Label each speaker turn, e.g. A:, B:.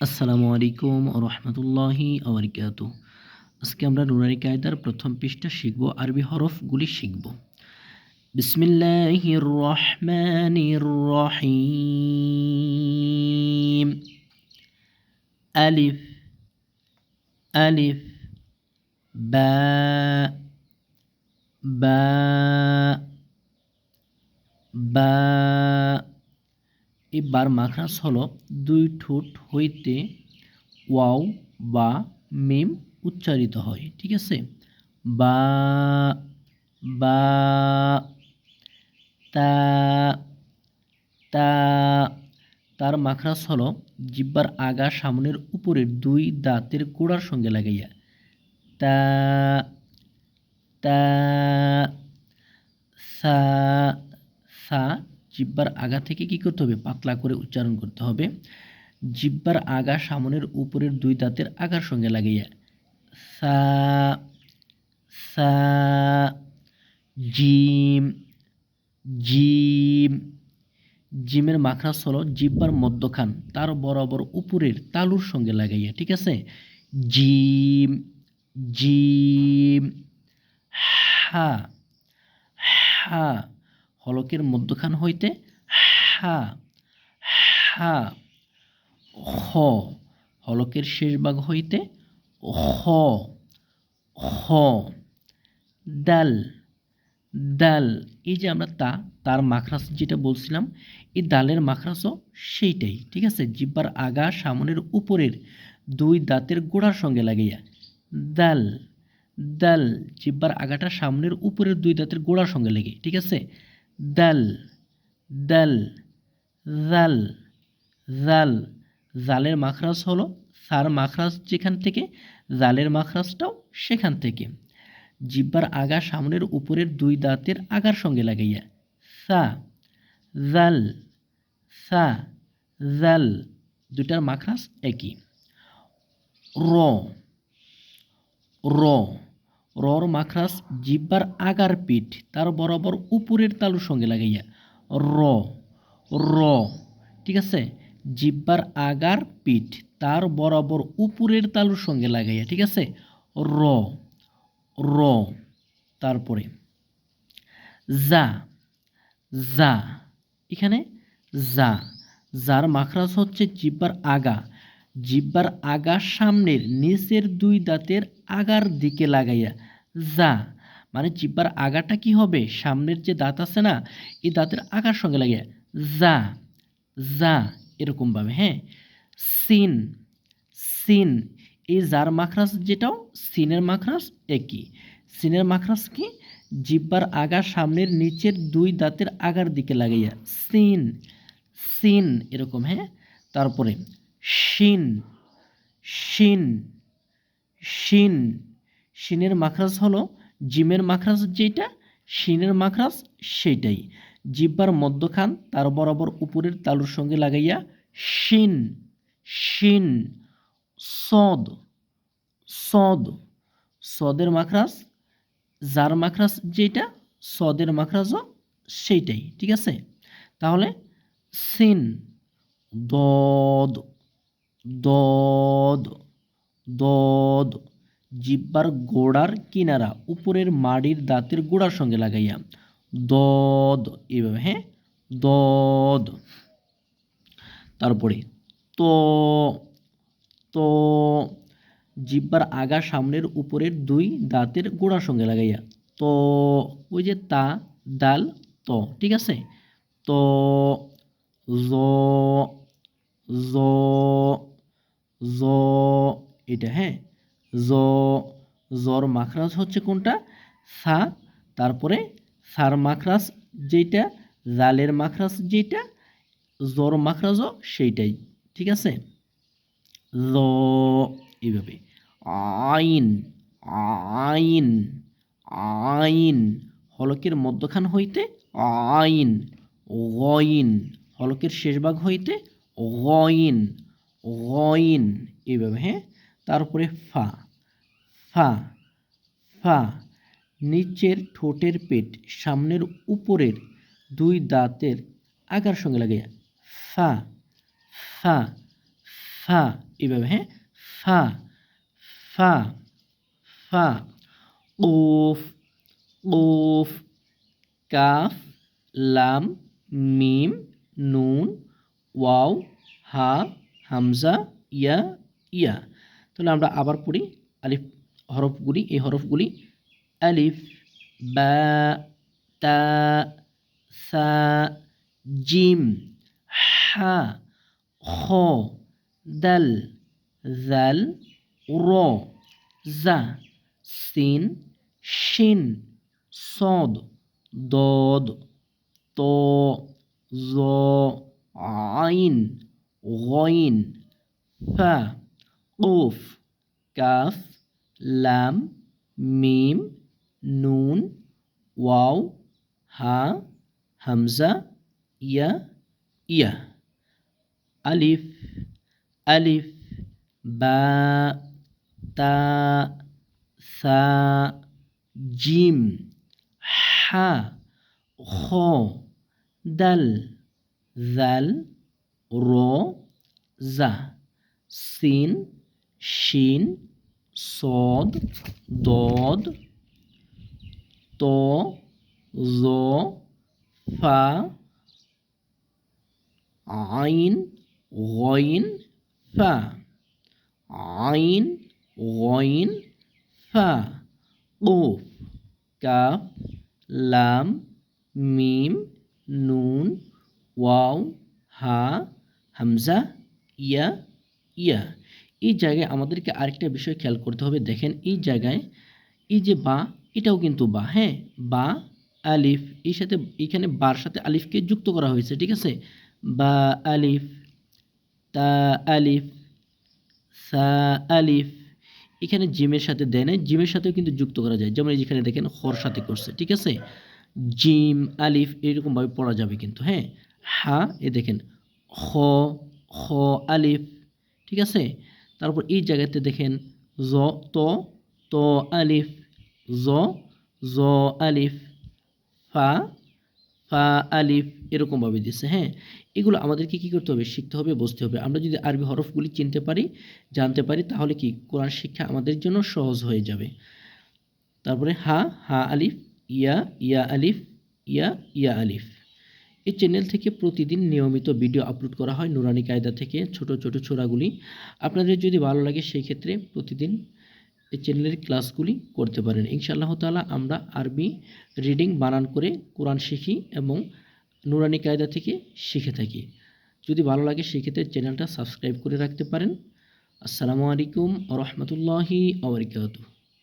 A: আসসালামু আলাইকুম রহমতুল্লাহি আবরিকাত আজকে আমরা নুরারি কায়দার প্রথম পৃষ্ঠা শিখব, আরবি হরফগুলি শিখব। বিসমিল্লাহির রহমানির রহিম। আলিফ আলিফ, বা বা বা। এবার মাখরাজ হলো দুই ঠোঁট হইতে ওয়াও বা মিম উচ্চারিত হয়, ঠিক আছে? বা বা, তা তা, তার মাখরাজ হলো জিব্বার আগা সামনের উপরের দুই দাঁতের গোড়ার সঙ্গে লাগাইয়া, তা তা, সা সা জিব্বার আগা থেকে কি করতে হবে? পাতলা করে উচ্চারণ করতে হবে। জিব্বার আগা সামনের উপরের দুই দাঁতের আগার সঙ্গে লাগাইয়া সা সা, জিম জিম। জিমের মাখরাস হলো জিব্বার মধ্যখান, তার বরাবর উপরের তালুর সঙ্গে লাগাইয়া ঠিক আছে? জিম জিম, হা হা হলকের মধ্যখান হইতে হা হা হ হলকের শেষ ভাগ হইতে হ হ ডাল ডাল এই যে আমরা তা, তার মাখরাস যেটা বলছিলাম, এই ডালের মাখরাসও সেইটাই, ঠিক আছে? জিব্বার আগা সামনের উপরের দুই দাঁতের গোড়ার সঙ্গে লাগাইয়া, দাল দাল। জিব্বার আগাটা সামনের উপরের দুই দাঁতের গোড়ার সঙ্গে লেগে, ঠিক আছে? দাল দাল, জাল জাল। জালের মাখরাজ হলো সার মাখরাজ যেখান থেকে, জালের মাখরাজটাও সেখান থেকে। জিব্বার আগা সামনের উপরের দুই দাঁতের আগার সঙ্গে লাগাইয়া, সা, জাল সা, জাল দুটার মাখরাজ একই। র র রর মাখরাস জিব্বার আগার পিঠ, তার বরাবর উপরের তালুর সঙ্গে লাগাইয়া র র, ঠিক আছে? জিব্বার আগার পিঠ, তার বরাবর উপরের তালুর সঙ্গে লাগাইয়া, ঠিক আছে? র র, তারপরে যা যা, এখানে যা, যার মাখরাজ হচ্ছে জিব্বার আগা। জিব্বার আগা সামনের, নিচের দুই দাঁতের আগার দিকে লাগাইয়া যা। মানে জিব্বার আগাটা কি হবে? সামনের যে দাঁত আছে না, এই দাঁতের আগার সঙ্গে লাগিয়ে যা যা এরকমভাবে হ্যাঁ? সিন সিন, এই জার মাখরাস যেটাও, সিনের মাখরাস একই। সিনের মাখরাস কি? জিব্বার আগা সামনের নিচের দুই দাঁতের আগার দিকে লাগাইয়া। সিন সিন, এরকম হ্যাঁ? তারপরে, শিন শিন শিন শিনের মাখরাজ হলো, জিমের মাখরাজ যেটা শিনের মাখরাজ সেইটাই। জিব্বার মধ্যখান তার বরাবর উপরের তালুর সঙ্গে লাগাইয়া শিন শিন, সদ সদ, সদের মাখরাজ, যার মাখরাজ যেটা সদের মাখরাজও সেইটাই, ঠিক আছে? তাহলে সিন, দদ দদ দদ জিব্বার গোড়ার কিনারা উপরের মাড়ির দাঁতের গোড়ার সঙ্গে লাগাইয়া। দদ, এইভাবে হ্যাঁ? দদ। তারপরে তো তো। জিব্বার আগা সামনের উপরের দুই দাঁতের গোড়ার সঙ্গে লাগাইয়া। তো, ওই যে তা, ডাল, তো, ঠিক আছে? তো, জ জ এটা হ্যাঁ? জ জর মাখরাজ হচ্ছে কোনটা? সা, তারপরে সার মাখরাজ যেটা জালের মাখরাজ যেটা জর মাখরাজও সেইটাই, ঠিক আছে? জ, এইভাবে। আইন আইন আইন, হলকের মধ্যখান হইতে আইন, গইন, হলকের শেষ ভাগ হইতে গইন গইন, এইভাবে হ্যাঁ? তারপরে ফা ফা ফা, নিচের ঠোঁটের পেট, সামনের উপরের দুই দাঁতের আগার সঙ্গে লাগে ফা ফা ফা এইভাবে হ্যাঁ? ফা ফা ফা উফ উফ কাফ, লাম, মিম, নুন, ওয়াও, হা, হামজা, ইয়া ইয়া। তাহলে আমরা আবার পড়ি, আলিফ হরফগুলি এই হরফগুলি আলিফ, বা, তা, সা, জিম, হা, খ, দাল, জাল, র, জা, সিন, শিন, সদ, দদ, ত, জ, আইন, গইন, ফা قوف كاف لام ميم نون واو ها همزة يا يا ألف ألف باء تاء ثاء جيم حا خو دل ذل رو ز. سين শিন صاد ضاد ত জ ফা আইন গইন ফা আইন গইন ফা উফ কাফ লাম মিম নুন ওয়াও হা হামজা ইয়া ইয়া এই জায়গায় আমাদেরকে আরেকটা বিষয় খেয়াল করতে হবে। দেখেন, এই জায়গায় এই যে বা, এটাও কিন্তু বা হ্যাঁ? বা, আলিফ, এই সাথে, এখানে বার সাথে আলিফকে যুক্ত করা হয়েছে, ঠিক আছে? বা, আলিফ, তা, আলিফ, সা, আলিফ, এখানে জিমের সাথে দেয় জিমের সাথেও কিন্তু যুক্ত করা যায়। যেমন যেখানে দেখেন খর সাথে করছে, ঠিক আছে? জিম, আলিফ এরকমভাবে পড়া যাবে কিন্তু হ্যাঁ? হা, এ দেখেন খ খ, আলিফ, ঠিক আছে? তারপর এই জায়গাতে দেখেন জ, ত ত, আলিফ, জ জ, আলিফ, ফা ফা, আলিফ এরকমভাবে দিচ্ছে হ্যাঁ? এগুলো আমাদেরকে কী করতে হবে? শিখতে হবে, বুঝতে হবে। আমরা যদি আরবি হরফগুলি চিনতে পারি, জানতে পারি, তাহলে কি কোরআন শিক্ষা আমাদের জন্য সহজ হয়ে যাবে। তারপরে হা হা আলিফ, ইয়া ইয়া আলিফ, ইয়া ইয়া আলিফ। এই চ্যানেল থেকে প্রতিদিন নিয়মিত ভিডিও আপলোড করা হয় নুরানি কায়দা থেকে ছোট ছোট ছোড়াগুলি। আপনাদের যদি ভালো লাগে সেই ক্ষেত্রে প্রতিদিন এই চ্যানেলের ক্লাসগুলি করতে পারেন। ইনশাআল্লাহ তালা আমরা আরবি রিডিং বানান করে কোরআন শিখি এবং নুরানি কায়দা থেকে শিখে থাকি। যদি ভালো লাগে সেক্ষেত্রে চ্যানেলটা সাবস্ক্রাইব করে রাখতে পারেন। আসসালামু আলাইকুম রহমতুল্লাহি আবরকাত